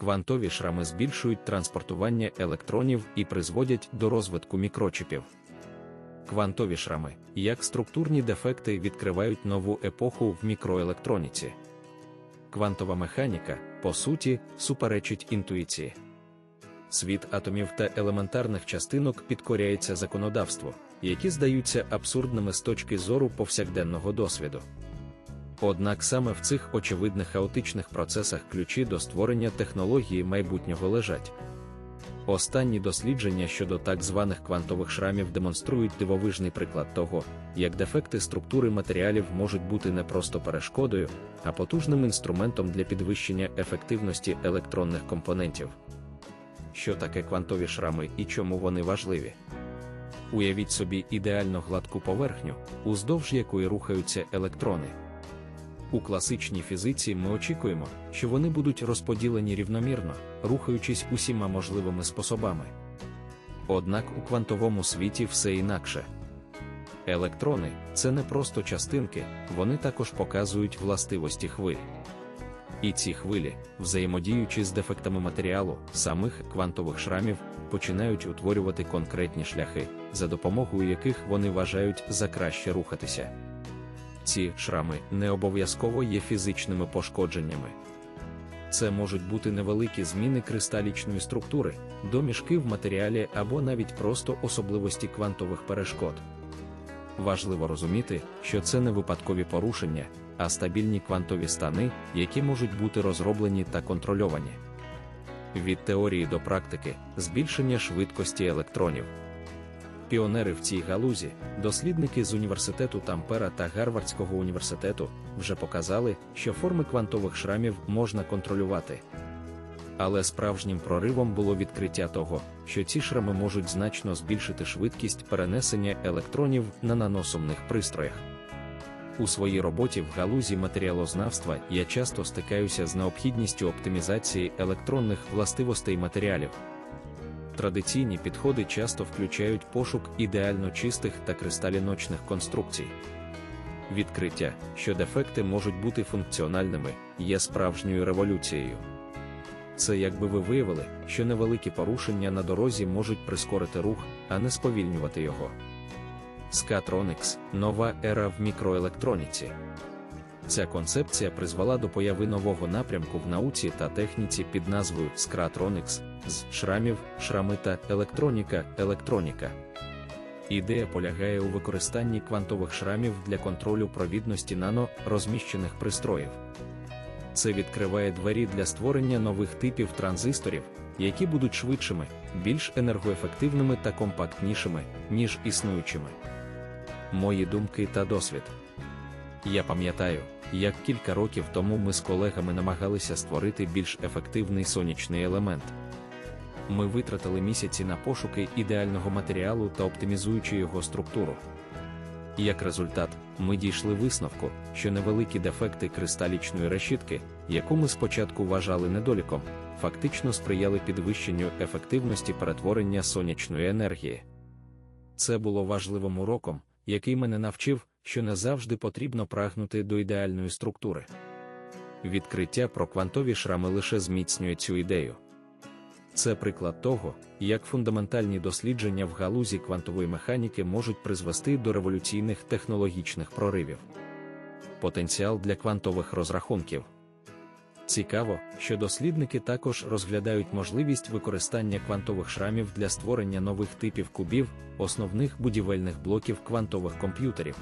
Квантові шрами збільшують транспортування електронів і призводять до розвитку мікрочипів. Квантові шрами, як структурні дефекти, відкривають нову епоху в мікроелектроніці. Квантова механіка, по суті, суперечить інтуїції. Світ атомів та елементарних частинок підкоряється законодавству, які здаються абсурдними з точки зору повсякденного досвіду. Однак саме в цих очевидних хаотичних процесах ключі до створення технології майбутнього лежать. Останні дослідження щодо так званих квантових шрамів демонструють дивовижний приклад того, як дефекти структури матеріалів можуть бути не просто перешкодою, а потужним інструментом для підвищення ефективності електронних компонентів. Що таке квантові шрами і чому вони важливі? Уявіть собі ідеально гладку поверхню, уздовж якої рухаються електрони. У класичній фізиці ми очікуємо, що вони будуть розподілені рівномірно, рухаючись усіма можливими способами. Однак у квантовому світі все інакше. Електрони це не просто частинки, вони також показують властивості хвиль. І ці хвилі, взаємодіючи з дефектами матеріалу, самих квантових шрамів, починають утворювати конкретні шляхи, за допомогою яких вони вважають за краще рухатися ці шрами не обов'язково є фізичними пошкодженнями. Це можуть бути невеликі зміни кристалічної структури, домішки в матеріалі або навіть просто особливості квантових перешкод. Важливо розуміти, що це не випадкові порушення, а стабільні квантові стани, які можуть бути розроблені та контрольовані. Від теорії до практики збільшення швидкості електронів. Піонери в цій галузі, дослідники з університету Тампера та Гарвардського університету, вже показали, що форми квантових шрамів можна контролювати. Але справжнім проривом було відкриття того, що ці шрами можуть значно збільшити швидкість перенесення електронів на наносумних пристроях. У своїй роботі в галузі матеріалознавства я часто стикаюся з необхідністю оптимізації електронних властивостей матеріалів. Традиційні підходи часто включають пошук ідеально чистих та кристаліночних конструкцій. Відкриття, що дефекти можуть бути функціональними, є справжньою революцією. Це якби ви виявили, що невеликі порушення на дорозі можуть прискорити рух, а не сповільнювати його. Скатроникс нова ера в мікроелектроніці. Ця концепція призвела до появи нового напрямку в науці та техніці під назвою Scratronix, з шрамів, шрами та електроніка, електроніка. Ідея полягає у використанні квантових шрамів для контролю провідності нано розміщених пристроїв. Це відкриває двері для створення нових типів транзисторів, які будуть швидшими, більш енергоефективними та компактнішими, ніж існуючими. Мої думки та досвід. Я пам'ятаю, як кілька років тому ми з колегами намагалися створити більш ефективний сонячний елемент. Ми витратили місяці на пошуки ідеального матеріалу та оптимізуючи його структуру. Як результат, ми дійшли висновку, що невеликі дефекти кристалічної решітки, яку ми спочатку вважали недоліком, фактично сприяли підвищенню ефективності перетворення сонячної енергії. Це було важливим уроком, який мене навчив, що не завжди потрібно прагнути до ідеальної структури. Відкриття про квантові шрами лише зміцнює цю ідею. Це приклад того, як фундаментальні дослідження в галузі квантової механіки можуть призвести до революційних технологічних проривів. Потенціал для квантових розрахунків. Цікаво, що дослідники також розглядають можливість використання квантових шрамів для створення нових типів кубів, основних будівельних блоків квантових комп'ютерів.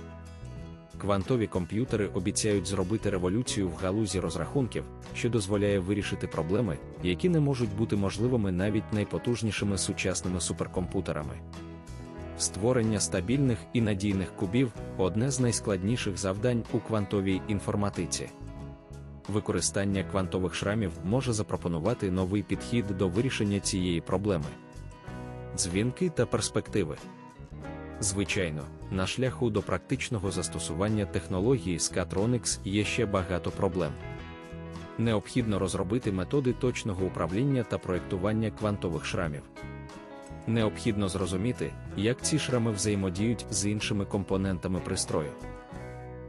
Квантові комп'ютери обіцяють зробити революцію в галузі розрахунків, що дозволяє вирішити проблеми, які не можуть бути можливими навіть найпотужнішими сучасними суперкомп'ютерами. Створення стабільних і надійних кубів одне з найскладніших завдань у квантовій інформатиці. Використання квантових шрамів може запропонувати новий підхід до вирішення цієї проблеми. Дзвінки та перспективи. Звичайно, на шляху до практичного застосування технології Scatronics є ще багато проблем. Необхідно розробити методи точного управління та проєктування квантових шрамів. Необхідно зрозуміти, як ці шрами взаємодіють з іншими компонентами пристрою.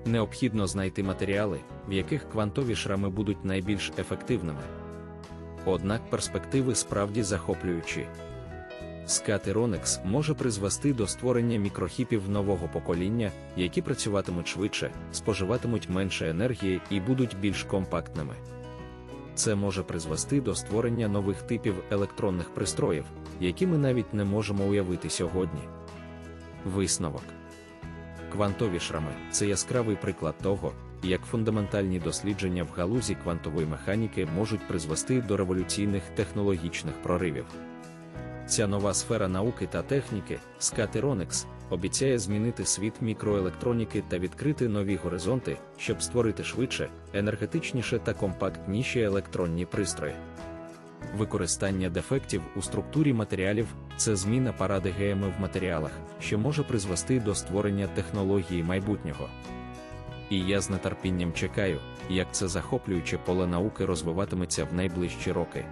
Необхідно знайти матеріали, в яких квантові шрами будуть найбільш ефективними. Однак перспективи справді захоплюючі. Скатеронекс може призвести до створення мікрохіпів нового покоління, які працюватимуть швидше, споживатимуть менше енергії і будуть більш компактними. Це може призвести до створення нових типів електронних пристроїв, які ми навіть не можемо уявити сьогодні. Висновок Квантові шрами це яскравий приклад того, як фундаментальні дослідження в галузі квантової механіки можуть призвести до революційних технологічних проривів. Ця нова сфера науки та техніки, Scatteronics, обіцяє змінити світ мікроелектроніки та відкрити нові горизонти, щоб створити швидше, енергетичніше та компактніші електронні пристрої. Використання дефектів у структурі матеріалів це зміна паради ГМ в матеріалах, що може призвести до створення технології майбутнього. І я з нетерпінням чекаю, як це захоплююче поле науки розвиватиметься в найближчі роки.